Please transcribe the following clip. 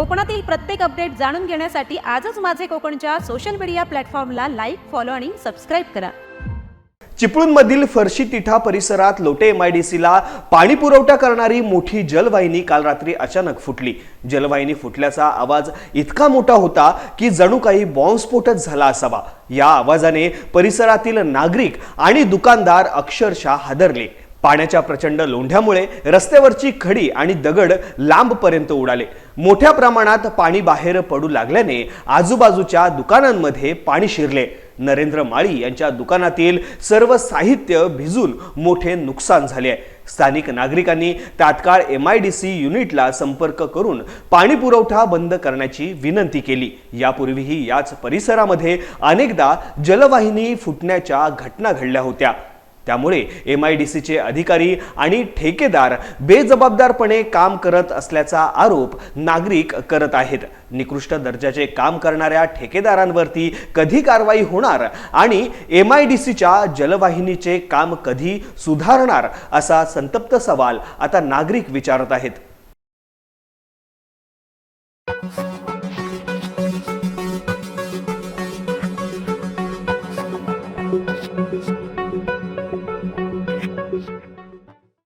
कोकणातील प्रत्येक अपडेट जाणून घेण्यासाठी आजच माझे कोकणच्या सोशल मीडिया प्लॅटफॉर्मला लाईक फॉलो आणि सबस्क्राईब करा. चिपळूणमधील फरशी तिठा परिसरात लोटे एमआयडीसीला पाणी पुरवठा करणारी मोठी जलवाहिनी काल रात्री अचानक फुटली. जलवाहिनी फुटल्याचा आवाज इतका मोठा होता की जणू काही बॉम्बस्फोटच झाला असावा. या आवाजाने परिसरातील नागरिक आणि दुकानदार अक्षरशः हादरले. पाण्याच्या प्रचंड लोंढ्यामुळे रस्त्यावरची खडी आणि दगड लांबपर्यंत उडाले. मोठ्या प्रमाणात पाणी बाहेर पडू लागल्याने आजूबाजूच्या दुकानांमध्ये पाणी शिरले. नरेंद्र माळी यांच्या दुकानातील सर्व साहित्य भिजून मोठे नुकसान झाले. आहे स्थानिक नागरिकांनी तात्काळ एम आय डी सी युनिटला संपर्क करून पाणी पुरवठा बंद करण्याची विनंती केली. यापूर्वीही याच परिसरामध्ये अनेकदा जलवाहिनी फुटण्याच्या घटना घडल्या होत्या. त्यामुळे एम आय डी सीचे अधिकारी आणि ठेकेदार बेजबाबदारपणे काम करत असल्याचा आरोप नागरिक करत आहेत. निकृष्ट दर्जाचे काम करणाऱ्या ठेकेदारांवरती कधी कारवाई होणार आणि एम आय डी सीच्या जलवाहिनीचे काम कधी सुधारणार असा संतप्त सवाल आता नागरिक विचारत आहेत.